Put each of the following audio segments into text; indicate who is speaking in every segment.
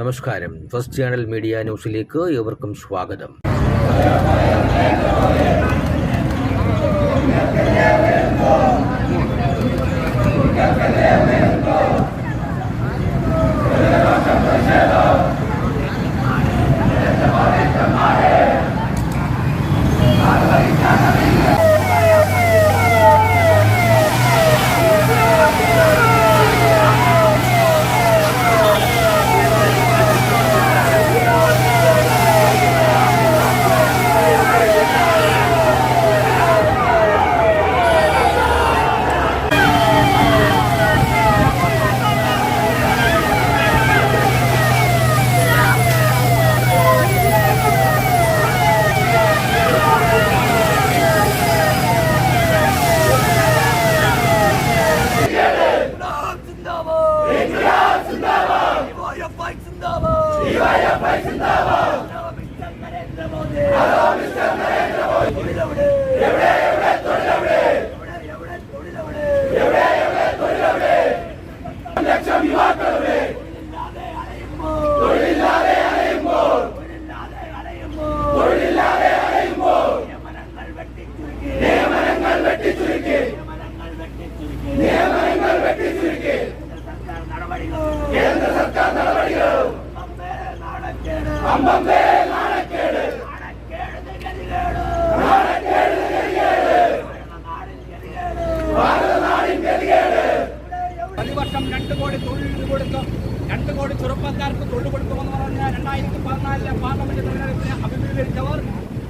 Speaker 1: നമസ്കാരം. First channel media ന്യൂസിലേക്ക് ഏവർക്കും സ്വാഗതം.
Speaker 2: DYFI zindabad! DYFI zindabad! Arabistan
Speaker 3: പ്രതിവർഷം രണ്ട് കോടി തൊഴിൽ കൊടുക്കും രണ്ട് കോടി ചെറുപ്പക്കാർക്ക് തൊഴിൽ കൊടുക്കുമെന്ന് പറഞ്ഞ രണ്ടായിരത്തി പതിനാലിലെ പാർലമെന്റ് തെരഞ്ഞെടുപ്പിനെ അഭിമുഖീകരിച്ചവർ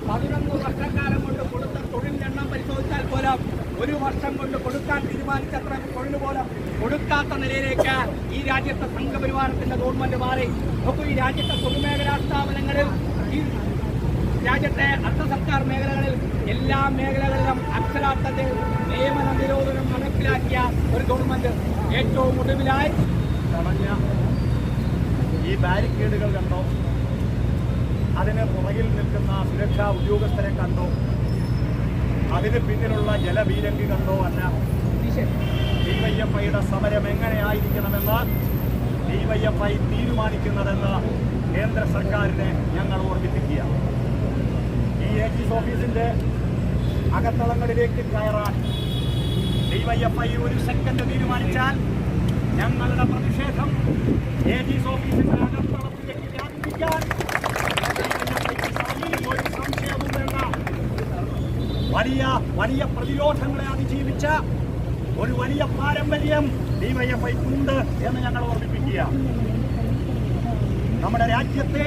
Speaker 3: പതിനൊന്ന് വർഷക്കാലം കൊണ്ട് കൊടുത്ത തൊഴിലിന്റെ എണ്ണം പരിശോധിച്ചാൽ പോലും ഒരു വർഷം കൊണ്ട് കൊടുക്കാൻ തീരുമാനിച്ചത്ര തൊഴിൽ പോലും കൊടുക്കാത്ത നിലയിലേക്ക് ഈ രാജ്യത്തെ സംഘപരിവാരത്തിന്റെ ഗവൺമെന്റ് മാറി. നോക്കൂ ഈ രാജ്യത്തെ പൊതുമേഖലാ സ്ഥാപനങ്ങളിൽ ഈ രാജ്യത്തെ അർദ്ധ സർക്കാർ മേഖലകളിൽ എല്ലാ മേഖലകളിലും അക്ഷരാർത്ഥത്തിൽ നിയമന നിരോധനം നടപ്പിലാക്കിയ ഒരു ഗവൺമെന്റ് ഏറ്റവും ഒടുവിലായി
Speaker 4: ഈ ബാരിക്കേഡുകൾ കണ്ടോ? അതിന് പുറകിൽ നിൽക്കുന്ന സുരക്ഷാ ഉദ്യോഗസ്ഥരെ കണ്ടോ? അതിന് പിന്നിലുള്ള ജലവീരങ്കി കണ്ടോ അല്ല. ഡിവൈഎഫ്ഐയുടെ സമരം എങ്ങനെയായിരിക്കണമെന്ന് ഡിവൈഎഫ്ഐ തീരുമാനിക്കുന്നതെന്ന് കേന്ദ്ര സർക്കാരിനെ ഞങ്ങൾ ഓർമ്മിപ്പിക്കുക. ഈ ഏജീസ് ഓഫീസിന്റെ അകത്തളങ്ങളിലേക്ക് കയറാൻ ഡിവൈഎഫ്ഐ ഒരു സെക്കൻഡ് തീരുമാനിച്ചാൽ ഞങ്ങളുടെ പ്രതിഷേധം ഏജീസ് ഓഫീസിന്റെ അകത്തളത്തിലേക്ക് വലിയ വലിയ പ്രതിരോധങ്ങളെ അതിജീവിച്ച ഒരു വലിയ പാരമ്പര്യം ഡിവൈഎഫ്ഐക്കുണ്ട് എന്ന് ഞങ്ങൾ ഓർമ്മിപ്പിക്കുക. നമ്മുടെ രാജ്യത്തെ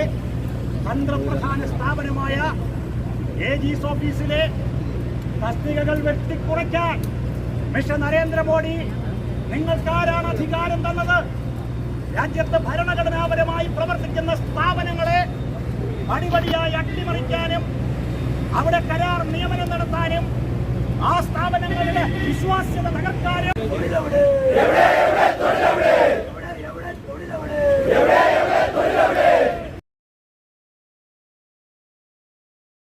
Speaker 4: തന്ത്രപ്രധാന സ്ഥാപനമായ എ ജിസ് ഓഫീസിലെ തസ്തികകൾ വെട്ടിക്കുറയ്ക്കാൻ മിസ്റ്റർ നരേന്ദ്രമോദി നിങ്ങൾക്കാരാണ് അധികാരം തന്നത്? രാജ്യത്ത് ഭരണഘടനാപരമായി പ്രവർത്തിക്കുന്ന സ്ഥാപനങ്ങളെ പടിപടിയായി അട്ടിമറിക്കാനും അവിടെ കരാർ നിയമനം സ്ഥാപനങ്ങളുടെ വിശ്വാസ്യത തകർക്കാനും